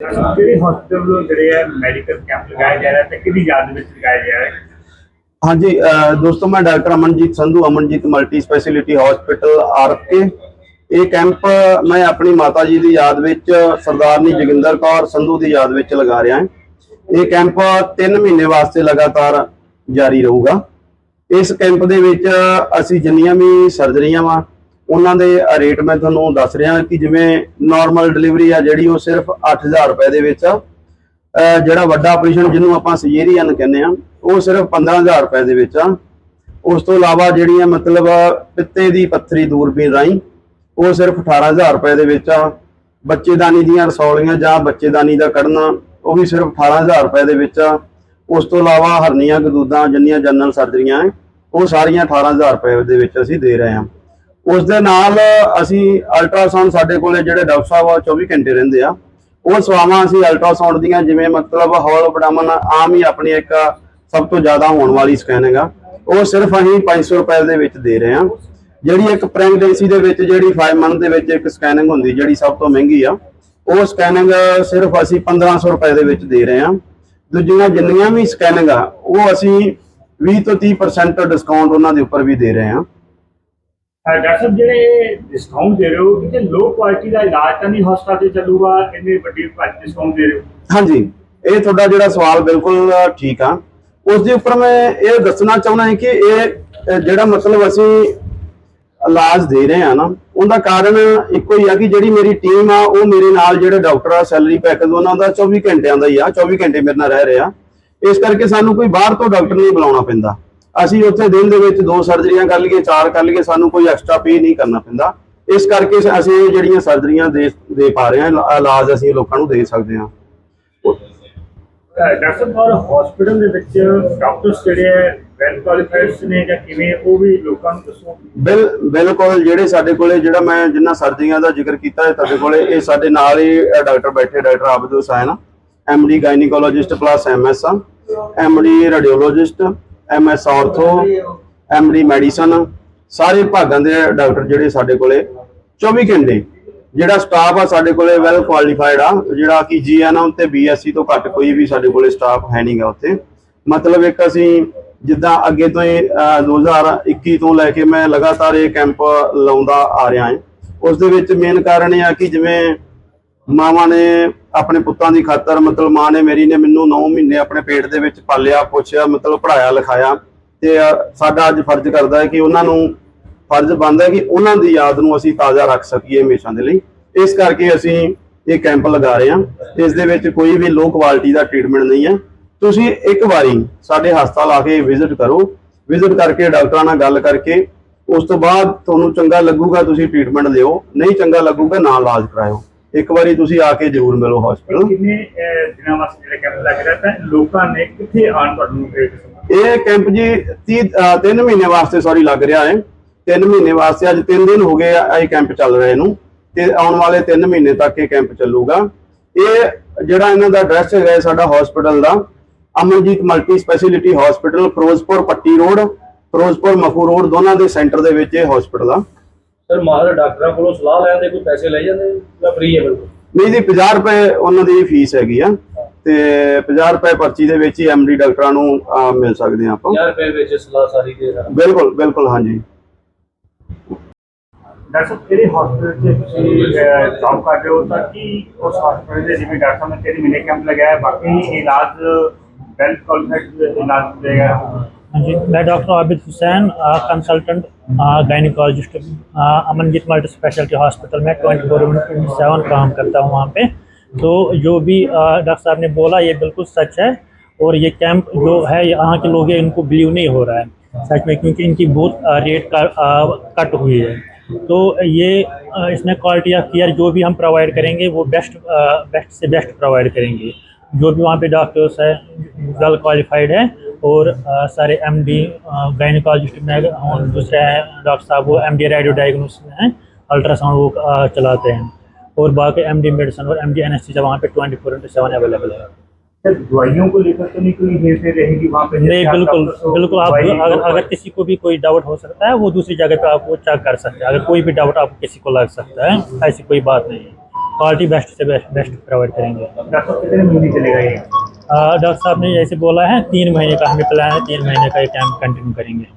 ਕਿਹੜੇ ਹਸਪੀਟਲ ਵੱਲੋਂ ਜਿਹੜੇ ਹੈ ਮੈਡੀਕਲ ਕੈਂਪ ਲਗਾਇਆ ਜਾ ਰਿਹਾ ਤੇ ਕਿਹਦੀ ਯਾਦ ਵਿੱਚ ਲਗਾਇਆ ਜਾ ਰਿਹਾ ਹਾਂਜੀ ਦੋਸਤੋ, ਮੈਂ doctor Amanjit Sandhu, Amanjit multi speciality hospital RK ਇਹ ਕੈਂਪ ਮੈਂ ਆਪਣੀ ਮਾਤਾ ਜੀ ਦੀ ਯਾਦ ਵਿੱਚ, ਸਰਦਾਰਨੀ ਜੋਗਿੰਦਰ ਕੌਰ ਸੰਧੂ ਦੀ ਯਾਦ ਵਿੱਚ ਲਗਾ ਰਿਹਾ ਹਾਂ। ਇਹ ਕੈਂਪ 3 ਮਹੀਨੇ ਵਾਸਤੇ ਲਗਾਤਾਰ ਜਾਰੀ ਰਹੂਗਾ। ਇਸ ਕੈਂਪ ਦੇ ਵਿੱਚ ਅਸੀਂ ਜਿੰਨੀਆਂ ਵੀ ਸਰਜਰੀਆਂ ਵਾ ਉਹਨਾਂ ਦੇ ਰੇਟ ਮੈਂ ਤੁਹਾਨੂੰ ਦੱਸ ਰਿਹਾ ਕਿ ਜਿਵੇਂ ਨਾਰਮਲ ਡਿਲੀਵਰੀ ਆ ਜਿਹੜੀ ਉਹ ਸਿਰਫ 8000 ਰੁਪਏ ਦੇ ਵਿੱਚ ਆ। ਜਿਹੜਾ ਵੱਡਾ ਆਪਰੇਸ਼ਨ ਜਿਹਨੂੰ ਆਪਾਂ ਸਜੇਰੀਅਨ ਕਹਿੰਦੇ ਆ, ਉਹ ਸਿਰਫ 15000 ਰੁਪਏ ਦੇ ਵਿੱਚ ਆ। ਉਸ ਤੋਂ ਇਲਾਵਾ ਜਿਹੜੀਆਂ ਮਤਲਬ ਪਿੱਤੇ ਦੀ ਪੱਥਰੀ ਦੂਰਬੀਨ ਰਾਈ ਉਹ ਸਿਰਫ 18000 ਰੁਪਏ ਦੇ ਵਿੱਚ ਆ। ਬੱਚੇਦਾਨੀ ਦੀਆਂ ਰਸੌਲੀਆਂ ਜਾਂ ਬੱਚੇਦਾਨੀ ਦਾ ਕੱਢਣਾ, ਉਹ ਵੀ ਸਿਰਫ 18000 ਰੁਪਏ ਦੇ ਵਿੱਚ ਆ। ਉਸ ਤੋਂ ਇਲਾਵਾ ਹਰਨੀਆਂ ਗਦੂਦਾਂ, ਜਿੰਨੀਆਂ ਜਨਰਲ ਸਰਜਰੀਆਂ ਉਹ ਸਾਰੀਆਂ 18000 ਰੁਪਏ ਦੇ ਵਿੱਚ ਅਸੀਂ ਦੇ ਰਹੇ ਹਾਂ। ਉਸ ਦੇ ਨਾਲ ਅਸੀਂ ਅਲਟਰਾਸਾਊਂਡ ਸਾਡੇ ਕੋਲੇ ਜਿਹੜੇ ਡਾਕਟਰ ਸਾਹਿਬ ਆ 24 ਘੰਟੇ ਰਹਿੰਦੇ ਆ। ਉਹ ਸੇਵਾਵਾਂ ਅਸੀਂ ਅਲਟਰਾਸਾਊਂਡ ਦੀਆਂ, ਜਿਵੇਂ ਮਤਲਬ ਹੌਲ ਅਬਡਾਮਨ ਆਮ ਹੀ ਆਪਣੀ ਇੱਕ ਸਭ ਤੋਂ ਜ਼ਿਆਦਾ ਹੋਣ ਵਾਲੀ ਸਕੈਨਿੰਗ ਆ ਉਹ ਸਿਰਫ ਅਸੀਂ 500 ਰੁਪਏ ਦੇ ਵਿੱਚ ਦੇ ਰਹੇ ਹਾਂ ਜਿਹੜੀ ਇੱਕ ਪ੍ਰੈਗਨੈਂਸੀ ਦੇ ਵਿੱਚ, ਜਿਹੜੀ 5 ਮੰਥ ਦੇ ਵਿੱਚ ਇੱਕ ਸਕੈਨਿੰਗ ਹੁੰਦੀ, ਜਿਹੜੀ ਸਭ ਤੋਂ ਮਹਿੰਗੀ ਆ, ਉਹ ਸਕੈਨਿੰਗ ਸਿਰਫ ਅਸੀਂ 1500 ਰੁਪਏ ਦੇ ਵਿੱਚ ਦੇ ਰਹੇ ਹਾਂ ਦੂਜੀਆਂ ਜਿੰਨੀਆਂ ਵੀ ਸਕੈਨਿੰਗ ਆ, ਉਹ ਅਸੀਂ 20 ਤੋਂ 30% ਡਿਸਕਾਊਂਟ ਉਹਨਾਂ ਦੇ ਉੱਪਰ ਵੀ ਦੇ ਰਹੇ ਹਾਂ ਡਾਕਟਰ ਸਾਹਿਬ, ਜਿਹੜੇ ਡਿਸਕਾਊਂਟ ਦੇ ਰਹੇ ਹੋ ਕਿ ਲੋ ਕੁਆਲਿਟੀ ਦਾ ਇਲਾਜ ਤਾਂ ਨਹੀਂ ਹਸਪਤਾਲ 'ਚ ਚੱਲੂਗਾ ਇੰਨੇ ਵੱਡੀ ਡਿਸਕਾਊਂਟ ਦੇ ਰਹੇ ਹੋ? ਹਾਂਜੀ, ਇਹ ਤੁਹਾਡਾ ਜਿਹੜਾ ਸਵਾਲ ਬਿਲਕੁਲ ਠੀਕ ਆ। ਉਸ ਦੇ ਉੱਪਰ ਮੈਂ ਇਹ ਦੱਸਣਾ ਚਾਹੁੰਦਾ ਹਾਂ ਕਿ ਇਹ ਜਿਹੜਾ ਮਤਲਬ ਅਸੀਂ ਇਲਾਜ ਦੇ ਰਹੇ ਆ ਨਾ, ਉਹਦਾ ਕਾਰਨ ਇੱਕੋ ਹੀ ਆ ਕਿ ਜਿਹੜੀ ਮੇਰੀ ਟੀਮ ਆ, ਉਹ ਮੇਰੇ ਨਾਲ ਜਿਹੜੇ ਡਾਕਟਰ ਆ ਸੈਲਰੀ ਪੈਕੇਜ ਉਹਨਾਂ ਦਾ 24 ਘੰਟਿਆਂ ਦਾ ਹੀ ਆ 24 ਘੰਟੇ ਮੇਰੇ ਨਾਲ ਰਹਿ ਰਿਹਾ ਇਸ ਕਰਕੇ ਸਾਨੂੰ ਕੋਈ ਬਾਹਰ ਤੋਂ ਡਾਕਟਰ ਨਹੀਂ ਬੁਲਾਉਣਾ ਪੈਂਦਾ। ਅਸੀਂ ਉੱਥੇ ਦਿਨ ਦੇ ਵਿੱਚ ਦੋ ਸਰਜਰੀਆਂ ਕਰ ਲਈਏ ਚਾਰ ਕਰ ਲਈਏ ਸਾਨੂੰ ਕੋਈ ਐਕਸਟਰਾ ਪੇ ਨਹੀਂ ਕਰਨਾ ਪੈਂਦਾ। ਇਸ ਕਰਕੇ ਅਸੀਂ ਜਿਹੜੀਆਂ ਸਰਜਰੀਆਂ ਦੇ ਦੇ ਪਾ ਰਹੇ ਹਾਂ ਇਲਾ- ਇਲਾਜ ਅਸੀਂ ਲੋਕਾਂ ਨੂੰ ਦੇ ਸਕਦੇ ਹਾਂ। ਅਹ ਡਾਕਟਰ ਸਾਹਿਬ ਔਰ ਹਸਪੀਟਲ ਦੇ ਵਿੱਚ ਡਾਕਟਰਸ ਜਿਹੜੇ ਹੈ ਵੈਲ ਕੁਆਲੀਫਾਈਡ ਨੇ ਜਾਂ ਕਿਵੇਂ ਉਹ ਵੀ ਲੋਕਾਂ ਨੂੰ ਦੱਸੋ। ਬਿਲ ਬਿਲਕੁਲ ਜਿਹੜੇ ਸਾਡੇ ਕੋਲੇ ਜਿਹੜਾ ਮੈਂ ਜਿੰਨਾ ਸਰਜਰੀਆਂ ਦਾ ਜ਼ਿਕਰ ਕੀਤਾ ਹੈ ਤੁਹਾਡੇ ਕੋਲੇ ਇਹ ਸਾਡੇ ਨਾਲ ਹੀ ਡਾਕਟਰ ਬੈਠੇ doctor Abid Hussain MD gynaecologist plus MS MD radiologist MS ortho MD medicine ਸਾਰੇ ਭਾਗਾਂ ਦੇ ਡਾਕਟਰ ਜਿਹੜੇ ਸਾਡੇ ਕੋਲੇ 24 ਘੰਟੇ। ਜਿਹੜਾ ਸਟਾਫ ਆ ਸਾਡੇ ਕੋਲੇ ਵੈਲ ਕੁਆਲੀਫਾਈਡ ਆ ਜਿਹੜਾ ਕਿ ਜੀਐਨਐਮ ਤੇ ਬੀਐਸਸੀ ਤੋਂ ਘੱਟ ਕੋਈ ਵੀ ਸਾਡੇ ਕੋਲੇ ਸਟਾਫ ਹੈ ਨਹੀਂਗਾ ਉੱਥੇ। ਮਤਲਬ ਇੱਕ ਅਸੀਂ ਜਿੱਦਾਂ ਅੱਗੇ ਤੋਂ ਹੀ ਅਹ, 2021 ਤੋਂ ਲੈ ਕੇ ਮੈਂ ਲਗਾਤਾਰ ਇਹ ਕੈਂਪ ਲਾਉਂਦਾ ਆ ਰਿਹਾ ਹਾਂ। ਉਸ ਦੇ ਵਿੱਚ ਮੇਨ ਕਾਰਨ ਇਹ ਆ ਕਿ ਜਿਵੇਂ ਮਾਵਾਂ ਨੇ ਆਪਣੇ ਪੁੱਤਾਂ ਦੀ ਖਾਤਰ, ਮਤਲਬ ਮਾਂ ਨੇ ਮੇਰੀ ਨੇ ਮੈਨੂੰ 9 ਮਹੀਨੇ ਆਪਣੇ ਪੇਟ ਦੇ ਵਿੱਚ ਪਾਲਿਆ ਪੁੱਛਿਆ ਮਤਲਬ ਪੜਾਇਆ ਲਿਖਾਇਆ ਤੇ ਸਾਡਾ ਅੱਜ ਫਰਜ਼ ਕਰਦਾ ਹੈ ਕਿ ਉਹਨਾਂ ਨੂੰ ਫਰਜ਼ ਬਣਦਾ ਹੈ ਕਿ ਉਹਨਾਂ ਦੀ ਯਾਦ ਨੂੰ ਅਸੀਂ ਤਾਜ਼ਾ ਰੱਖ ਸਕੀਏ ਹਮੇਸ਼ਾ ਦੇ ਲਈ। ਇਸ ਕਰਕੇ ਅਸੀਂ ਇਹ ਕੈਂਪ ਲਗਾ ਰਹੇ ਹਾਂ। ਇਸ ਦੇ ਵਿੱਚ ਕੋਈ ਵੀ ਲੋ ਕੁਆਲਿਟੀ ਦਾ ਟ੍ਰੀਟਮੈਂਟ ਨਹੀਂ ਹੈ। ਤੁਸੀਂ ਇੱਕ ਵਾਰੀ ਸਾਡੇ ਹਸਪਤਾਲ ਆ ਕੇ ਵਿਜ਼ਿਟ ਕਰੋ। ਵਿਜ਼ਿਟ ਕਰਕੇ ਡਾਕਟਰਾਂ ਨਾਲ ਗੱਲ ਕਰਕੇ, ਉਸ ਤੋਂ ਬਾਅਦ ਤੁਹਾਨੂੰ ਚੰਗਾ ਲੱਗੂਗਾ, ਤੁਸੀਂ ਟ੍ਰੀਟਮੈਂਟ ਲਿਓ ਨਹੀਂ ਚੰਗਾ ਲੱਗੂਗਾ ਨਾ ਇਲਾਜ ਕਰਾਇਓ। ਇੱਕ ਵਾਰੀ ਤੁਸੀਂ ਆ ਕੇ ਜ਼ਰੂਰ ਮਿਲੋ ਹਸਪੀਟਲ ਕਿੰਨੇ ਅਹ, ਦਿਨਾਂ ਵਾਸਤੇ ਜਿਹੜਾ ਕੈਂਪ ਲੱਗ ਰਿਹਾ ਤਾਂ ਲੋਕਾਂ ਨੇ ਕਿੱਥੇ ਆਣ ਤੁਹਾਨੂੰ ਇਹ ਕੈਂਪ ਜੀ 30 ਅ, ਤਿੰਨ ਮਹੀਨੇ ਵਾਸਤੇ ਸੌਰੀ ਲੱਗ ਰਿਹਾ ਹੈ। ਤਿੰਨ ਮਹੀਨੇ ਵਾਸਤੇ ਅੱਜ ਤਿੰਨ ਦਿਨ ਹੋ ਗਏ ਆ ਇਹ ਕੈਂਪ ਚੱਲ ਰਿਹਾ ਇਹਨੂੰ ਤੇ ਆਉਣ ਵਾਲੇ ਤਿੰਨ ਮਹੀਨੇ ਤੱਕ ਇਹ ਕੈਂਪ ਚੱਲੂਗਾ। ਇਹ ਜਿਹੜਾ ਇਹਨਾਂ ਦਾ ਐਡਰੈਸ ਹੈਗਾ ਹੈ ਸਾਡਾ ਹਸਪੀਟਲ ਦਾ। Amanjit multi speciality hospital Ferozepur Patti road Ferozepur Makhu road ਦੋਨਾਂ ਦੇ ਸੈਂਟਰ ਦੇ ਵਿੱਚ ਇਹ ਹਸਪੀਟਲ ਆ। ਸਰ ਮਾਹਰ ਡਾਕਟਰਾਂ ਕੋਲੋਂ ਸਲਾਹ ਲੈਣ ਦੇ ਕੋਈ ਪੈਸੇ ਲੈ ਜਾਂਦੇ ਜਾਂ ਫ੍ਰੀ ਹੈ ਬਿਲਕੁਲ? ਨਹੀਂ ਜੀ 50 ਰੁਪਏ ਉਹਨਾਂ ਦੀ ਫੀਸ ਹੈਗੀ ਆ ਤੇ 50 ਰੁਪਏ ਪਰਚੀ ਦੇ ਵਿੱਚ ਹੀ ਐਮਡੀ ਡਾਕਟਰਾਂ ਨੂੰ ਮਿਲ ਸਕਦੇ ਆ ਆਪਾਂ। 50 ਰੁਪਏ ਵਿੱਚ ਸਲਾਹ ਸਾਰੀ ਦੇ ਰਹਾ ਬਿਲਕੁਲ ਬਿਲਕੁਲ ਹਾਂਜੀ। ਡਾਕਟਰ ਸਾਹਿਬ ਕਿਹੜੇ ਹਸਪੀਟਲ 'ਚ ਤੁਸੀਂ ਜੌਬ ਕਰ ਰਹੇ ਹੋ? ਤਾਂ ਕੀ ਉਸ ਹਸਪੀਟਲ ਦੇ ਜਿਵੇਂ ਡਾਕਟਰ ਸਾਹਿਬ ਨੇ ਕਿਹੜੀ ਮਹੀਨੇ ਕੈਂਪ ਲਗਾਇਆ? ਹੈ, ਬਾਕੀ ਇਲਾਜ ਵੈਲ ਕੁਆਲੀਫਾਈਡ ਇਲਾਜ ਦੇਗਾ हाँ जी, मैं doctor Abid Hussain consultant gynaecologist Amanjit multi speciality hospital में ट्वेंटी फोर सेवन काम करता हूँ वहाँ पे। तो जो भी डॉक्टर साहब ने बोला, ये बिल्कुल सच है और ये कैंप जो है यहाँ के लोग हैं, इनको बिलीव नहीं हो रहा है, सच में, क्योंकि इनकी बहुत रेट कट हुई है। तो ये इसमें क्वालिटी ऑफ़ केयर जो भी हम प्रोवाइड करेंगे, वो बेस्ट बेस्ट से बेस्ट प्रोवाइड करेंगे। जो भी वहाँ पे डॉक्टर्स है वेल क्वालिफाइड है और अ, सारे एम डी गायनिकोलॉजिस्ट में और दूसरे हैं डॉक्टर साहब वो एम डी रेडियो डायग्नोसिस में हैं अल्ट्रासाउंड वो अ, चलाते हैं। और बाकी एम डी मेडिसन और एम डी एनेस्थीसिया वहाँ पर twenty four into seven available है दवाइयों को लेकर तो नहीं कोई हेरफेर रहेगी वहाँ पे? नहीं बिल्कुल बिल्कुल आप अगर अगर किसी को भी कोई डाउट हो सकता है वो दूसरी जगह पे आप वो चेक कर सकते हैं। अगर कोई भी डाउट आपको किसी को लग सकता है ऐसी कोई बात नहीं है। क्वालिटी बेस्ट से बेस्ट बेस्ट प्रोवाइड करेंगे। डॉक्टर कितने महीने चलेगा ये? आ, डॉक्टर साहब ने जैसे बोला है तीन महीने का हमें प्लान है तीन महीने का ये कैंप कंटिन्यू करेंगे